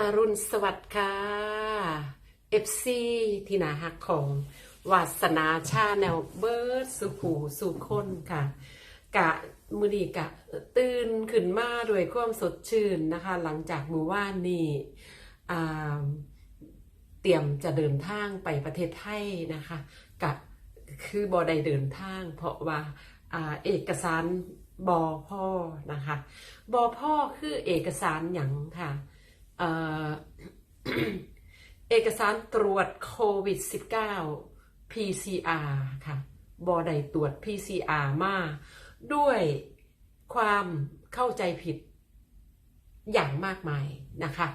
อรุณสวัสดิ์ค่ะเอฟซีที่นาฮักของวาสนาชาแนวเบิร์ดสุขูสุคนค่ะ กะมือดีกะตื่นขึ้นมาด้วยความสดชื่นนะคะ หลังจากมือว่านนี่เตรียมจะเดินทางไปประเทศไทยนะคะกะคือบอได้เดินทาง เพราะว่าอ่าเอกสารบอพ่อนะคะบอพ่อคือเอกสารอย่างค่ะ เอกสารตรวจโควิด -19 PCR ค่ะบอได้ตรวจ PCR มาด้วยความเข้าใจผิดอย่างมากมายนะคะ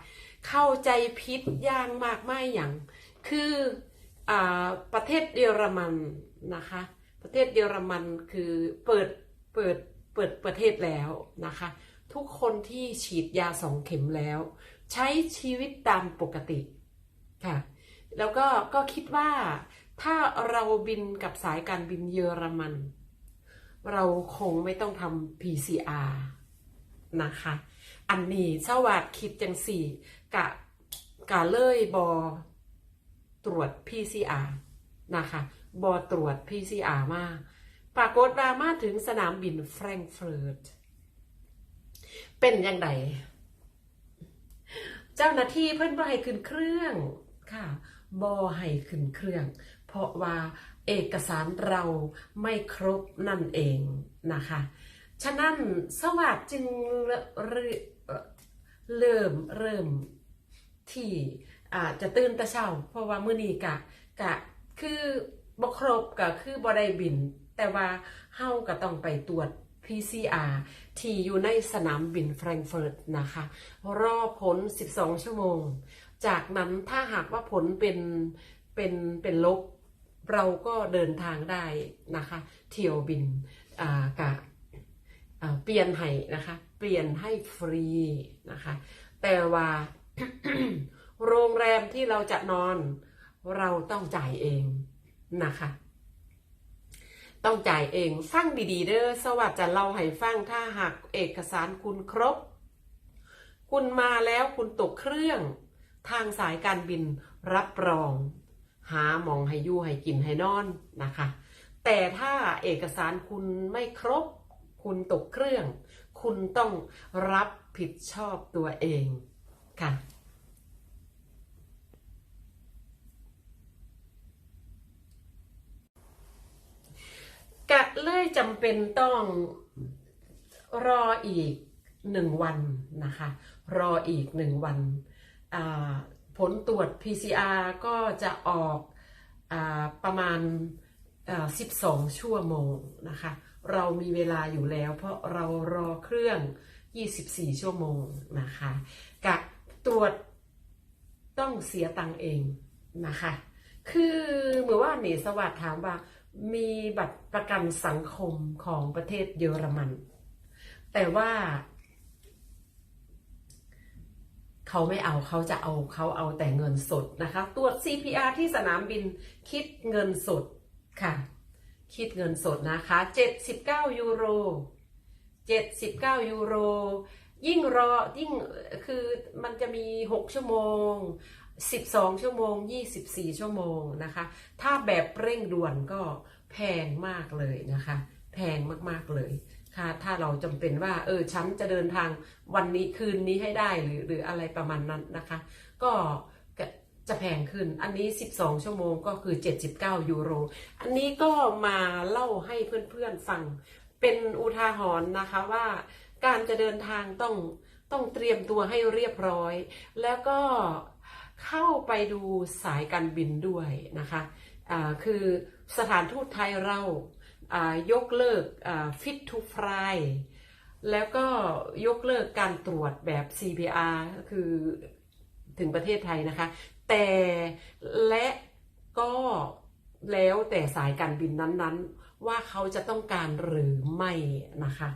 เข้าใจผิดอย่างมากมายอย่าง คืออประเทศเยอรมันนะคะ ประเทศเยอรมันคือเปิดเปิดเปิดประเทศแล้วนะคะ ทุกคนที่ฉีดยาสองเข็มแล้ว ใช้ชีวิตตามปกติค่ะ แล้วก็ก็คิดว่าถ้าเราบินกับสายการบินเยอรมัน เราคงไม่ต้องทำ PCR นะคะ อันนี้สวัสดคิดจังสี่กะกะเลยบอตรวจ PCR นะคะบอตรวจ PCR มา ปรากฏว่ามาถึงสนามบินแฟรงก์เฟิร์ต เป็นยังไง เจ้าหน้าที่เพิ่อนบ่ให้ขึ้นเครื่องค่ะบ่ให้ขึ้นเครื่อง เพราะว่าเอกสารเราไม่ครบนั่นเองนะคะ ฉะนั้นสวัสดจึงเริ่มเริ่มที่จะตื่นแต่เช้า เพราะว่ามื้อนี้กะกะคือบ่ครบก็คือบ่ได้บิน แต่ว่าเฮาก็ต้องไปตรวจ PCR ที่อยู่ในสนามบินแฟรงก์เฟิร์ตนะคะ รอผล 12 ชั่วโมง จากนั้นถ้าหากว่าผลเป็นเป็นเป็นลบ เราก็เดินทางได้นะคะ เที่ยวบินอ่ากะอ่าเปลี่ยนให้นะคะ เปลี่ยนให้ฟรีนะคะ แต่ว่าโรงแรมที่เราจะนอน เราต้องจ่ายเองนะคะ ต้องจ่ายเองฟังดีๆเด้อสวัสดิ์จะเล่าให้ฟังถ้าหากเอกสารคุณครบ คุณมาแล้วคุณตกเครื่อง ทางสายการบินรับรอง หาหมองให้ยู่ให้กินให้นอนนะคะ แต่ถ้าเอกสารคุณไม่ครบ คุณตกเครื่อง คุณต้องรับผิดชอบตัวเองค่ะ กะ เลยจำเป็นต้องรออีกหนึ่งวันนะคะ รออีกหนึ่งวัน ผลตรวจ PCR ก็จะออกอประมาณ 12 ชั่วโมงนะคะ เรามีเวลาอยู่แล้ว เพราะเรารอเครื่อง 24 ชั่วโมงนะคะกะตรวจต้องเสียตังเองนะคะ คือเหมื่อว่านนี่สวัสดิ์ถามว่า มีบัตรประกันสังคมของประเทศเยอรมัน แต่ว่า เขาไม่เอาเขาจะเอาเขาเอาแต่เงินสดนะคะ ตรวจ CPR ที่สนามบินคิดเงินสดค่ะ คิดเงินสดนะคะ 79 ยูโร 79 ยูโร ยิ่งรอยิ่งคือมันจะมี 6 ชั่วโมง 12 ชั่วโมง 24 ชั่วโมงนะคะ ถ้าแบบเร่งด่วนก็แพงมากเลยนะคะ แพงมากๆเลยค่ะ ถ้าเราจำเป็นว่า เออฉันจะเดินทางวันนี้คืนนี้ให้ได้หรือหรืออะไรประมาณนั้นนะคะ ก็จะแพงขึ้น อันนี้ 12 ชั่วโมงก็คือ 79 ยูโร อันนี้ก็มาเล่าให้เพื่อนๆฟัง เป็นอุทาหรณ์นะคะว่าการจะเดินทางต้องต้องเตรียมตัวให้เรียบร้อย แล้วก็ เข้าไปดูสายการบินด้วยนะคะอ่าคือสถานทูตไทยเรายกเลิกอ่า fit to fly แล้วก็ยกเลิกการตรวจแบบ CPR คือถึงประเทศไทยนะคะ แต่และก็แล้วแต่สายการบินนั้นๆ ว่าเขาจะต้องการหรือไม่นะคะ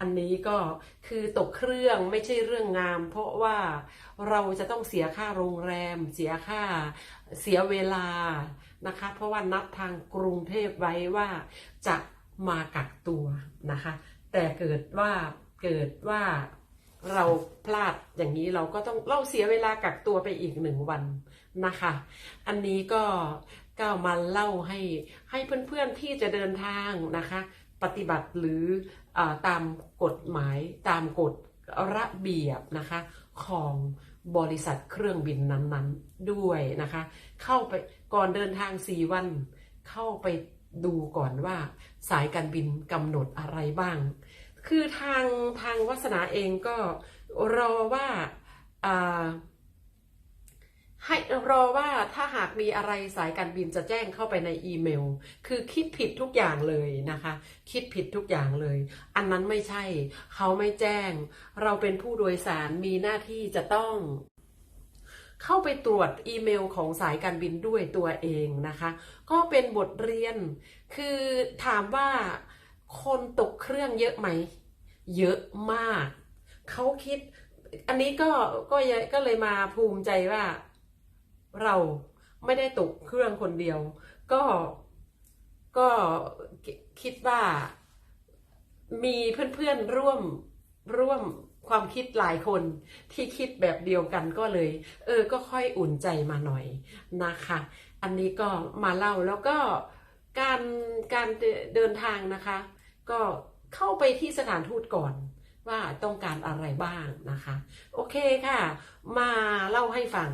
อันนี้ก็คือตกเครื่องไม่ใช่เรื่องงาม เพราะว่าเราจะต้องเสียค่าโรงแรม เสียค่าเสียเวลานะคะ เพราะว่านัดทางกรุงเทพไว้ว่าจะมากักตัวนะคะ แต่เกิดว่าเกิดว่าเราพลาดอย่างนี้เราก็ต้องเราเสียเวลากักตัวไปอีกหนึ่งวันนะคะ อันนี้ก็ก้าวมาเล่าให้ให้เพื่อนๆที่จะเดินทางนะคะ ปฏิบัติหรืออตามกฎหมายตามกฎระเบียบนะคะของบริษัทเครื่องบินนั้นๆด้วยนะคะ เข้าไปก่อนเดินทาง 4 วัน เข้าไปดูก่อนว่าสายการบินกำหนดอะไรบ้าง คือทางทางวัสนาเองก็รอว่าอ่า ให้รอว่าถ้าหากมีอะไรสายการบินจะแจ้งเข้าไปในอีเมล คือคิดผิดทุกอย่างเลยนะคะ คิดผิดทุกอย่างเลย อันนั้นไม่ใช่ เขาไม่แจ้ง เราเป็นผู้โดยสารมีหน้าที่จะต้องเข้าไปตรวจอีเมลของสายการบินด้วยตัวเองนะคะ ก็เป็นบทเรียน คือถามว่าคนตกเครื่องเยอะไหม เยอะมาก เขาคิด อันนี้ก็ก็ก็เลยมาภูมิใจว่า เราไม่ได้ตกเครื่องคนเดียว ก็ก็คิดว่ามีเพื่อนๆร่วมร่วมความคิดหลายคนที่คิดแบบเดียวกันก็เลย เออ ก็ค่อยอุ่นใจมาหน่อยนะคะ อันนี้ก็มาเล่าแล้วก็การการเดินทางนะคะ ก็เข้าไปที่สถานทูตก่อน ว่าต้องการอะไรบ้างนะคะ โอเคค่ะ มาเล่าให้ฟัง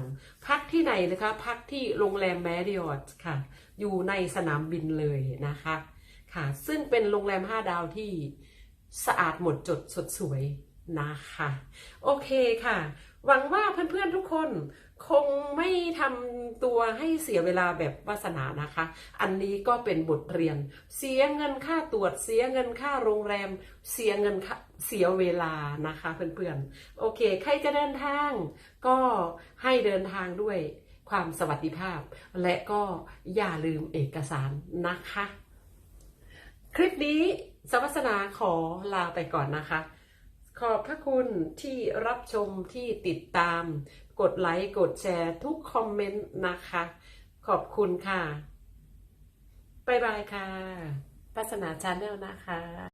พักที่ไหนนะคะ พักที่โรงแรมแมริออตค่ะ อยู่ในสนามบินเลยนะคะค่ะ ซึ่งเป็นโรงแรม 5 ดาวที่สะอาดหมดจดสดสวย นะคะ โอเคค่ะ หวังว่าเพื่อนๆทุกคนคงไม่ทำตัวให้เสียเวลาแบบวาสนานะคะ อันนี้ก็เป็นบทเรียน เสียเงินค่าตรวจ เสียเงินค่าโรงแรม เสียเงินค่าเสียเวลานะคะเพื่อนๆ โอเค ใครจะเดินทาง ก็ให้เดินทางด้วยความสวัสดิภาพ และก็อย่าลืมเอกสารนะคะ คลิปนี้สวัสนาขอลาไปก่อนนะคะ ขอบพระคุณที่รับชมที่ติดตาม กดไลค์กดแชร์ทุกคอมเมนต์นะคะ ขอบคุณค่ะ บ๊ายบายค่ะปัสนาชาแนลนะคะ